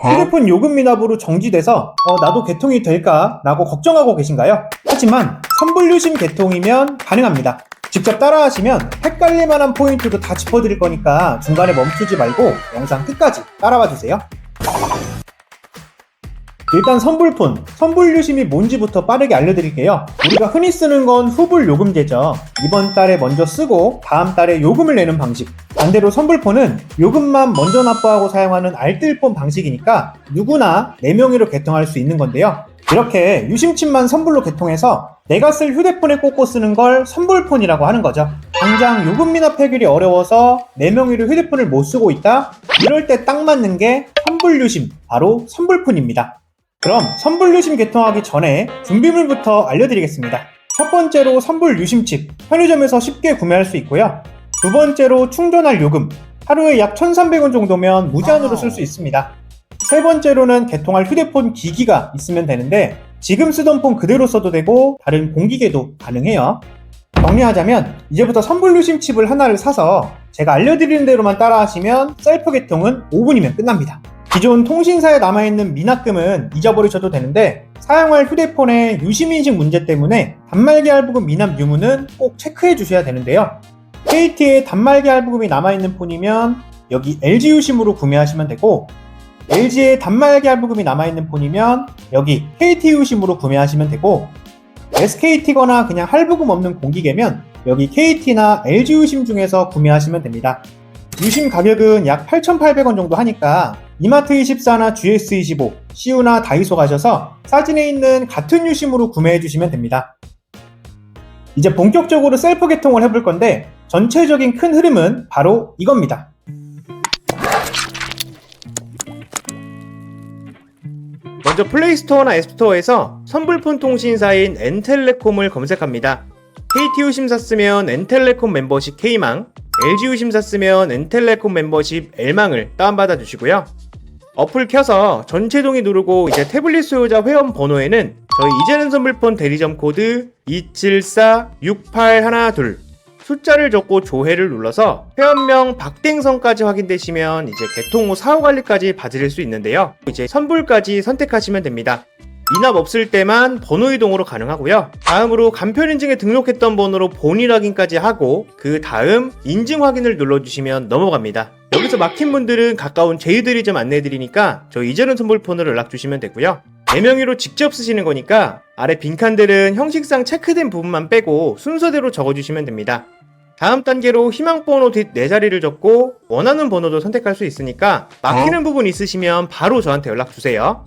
휴대폰 요금 미납으로 정지돼서 어, 나도 개통이 될까? 라고 걱정하고 계신가요? 하지만 선불유심 개통이면 가능합니다. 직접 따라하시면 헷갈릴 만한 포인트도 다 짚어드릴 거니까 중간에 멈추지 말고 영상 끝까지 따라와 주세요. 일단 선불폰, 선불 유심이 뭔지부터 빠르게 알려드릴게요. 우리가 흔히 쓰는 건 후불 요금제죠. 이번 달에 먼저 쓰고 다음 달에 요금을 내는 방식. 반대로 선불폰은 요금만 먼저 납부하고 사용하는 알뜰폰 방식이니까 누구나 4명의로 개통할 수 있는 건데요. 이렇게 유심칩만 선불로 개통해서 내가 쓸 휴대폰에 꽂고 쓰는 걸 선불폰이라고 하는 거죠. 당장 요금 미납 해결이 어려워서 4명의로 휴대폰을 못 쓰고 있다? 이럴 때 딱 맞는 게 선불 유심, 바로 선불폰입니다. 그럼 선불 유심 개통하기 전에 준비물부터 알려드리겠습니다. 첫 번째로 선불 유심칩, 편의점에서 쉽게 구매할 수 있고요. 두 번째로 충전할 요금, 하루에 약 1,300원 정도면 무제한으로 쓸 수 있습니다. 세 번째로는 개통할 휴대폰 기기가 있으면 되는데 지금 쓰던 폰 그대로 써도 되고 다른 공기계도 가능해요. 정리하자면 이제부터 선불 유심 칩을 하나를 사서 제가 알려드리는 대로만 따라 하시면 셀프 개통은 5분이면 끝납니다. 기존 통신사에 남아있는 미납금은 잊어버리셔도 되는데 사용할 휴대폰의 유심인식 문제 때문에 단말기 할부금 미납 유무는 꼭 체크해 주셔야 되는데요. KT에 단말기 할부금이 남아있는 폰이면 여기 LG 유심으로 구매하시면 되고 LG에 단말기 할부금이 남아있는 폰이면 여기 KT 유심으로 구매하시면 되고 SKT거나 그냥 할부금 없는 공기계면 여기 KT나 LG 유심 중에서 구매하시면 됩니다. 유심 가격은 약 8,800원 정도 하니까 이마트24나 GS25, CU나 다이소 가셔서 사진에 있는 같은 유심으로 구매해 주시면 됩니다. 이제 본격적으로 셀프 개통을 해볼 건데 전체적인 큰 흐름은 바로 이겁니다. 먼저 플레이스토어나 앱스토어에서 선불폰 통신사인 엔텔레콤을 검색합니다. KTU 심사 쓰면 엔텔레콤 멤버십 K망, LGU 심사 쓰면 엔텔레콤 멤버십 L망을 다운받아 주시고요. 어플 켜서 전체 동의 누르고 이제 태블릿 소유자 회원 번호에는 저희 이제는 선불폰 대리점 코드 27468112 숫자를 적고 조회를 눌러서 회원명 박땡성까지 확인되시면 이제 개통 후 사후 관리까지 받으실 수 있는데요. 이제 선불까지 선택하시면 됩니다. 미납 없을 때만 번호 이동으로 가능하고요. 다음으로 간편 인증에 등록했던 번호로 본인 확인까지 하고 그 다음 인증 확인을 눌러주시면 넘어갑니다. 여기서 막힌 분들은 가까운 제휴들이 좀 안내해드리니까 저희 이제는 선불폰으로 연락 주시면 되고요. 4명의로 직접 쓰시는 거니까 아래 빈칸들은 형식상 체크된 부분만 빼고 순서대로 적어주시면 됩니다. 다음 단계로 희망 번호 뒷 4자리를 적고 원하는 번호도 선택할 수 있으니까 막히는 부분 있으시면 바로 저한테 연락 주세요.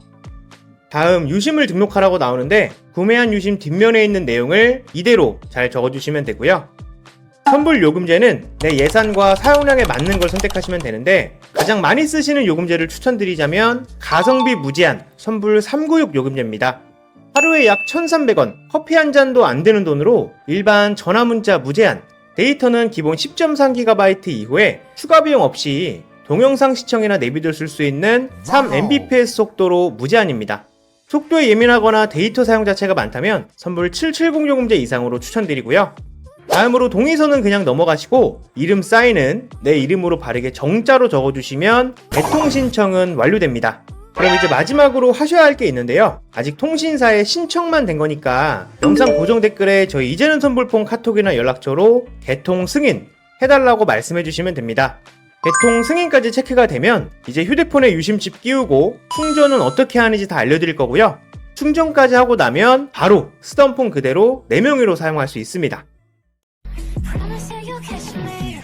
다음 유심을 등록하라고 나오는데 구매한 유심 뒷면에 있는 내용을 이대로 잘 적어주시면 되고요. 선불 요금제는 내 예산과 사용량에 맞는 걸 선택하시면 되는데 가장 많이 쓰시는 요금제를 추천드리자면 가성비 무제한 선불 396 요금제입니다. 하루에 약 1,300원, 커피 한 잔도 안 되는 돈으로 일반 전화 문자 무제한, 데이터는 기본 10.3GB 이후에 추가 비용 없이 동영상 시청이나 내비도 쓸 수 있는 3mbps 속도로 무제한입니다. 속도에 예민하거나 데이터 사용 자체가 많다면 선불 770 요금제 이상으로 추천드리고요. 다음으로 동의서는 그냥 넘어가시고 이름 사인은 내 이름으로 바르게 정자로 적어주시면 개통 신청은 완료됩니다. 그럼 이제 마지막으로 하셔야 할 게 있는데요. 아직 통신사에 신청만 된 거니까 영상 고정 댓글에 저희 이제는 선불폰 카톡이나 연락처로 개통 승인 해달라고 말씀해 주시면 됩니다. 개통 승인까지 체크가 되면 이제 휴대폰에 유심칩 끼우고 충전은 어떻게 하는지 다 알려드릴 거고요. 충전까지 하고 나면 바로 쓰던 폰 그대로 4명의로 사용할 수 있습니다. promise you you'll catch me.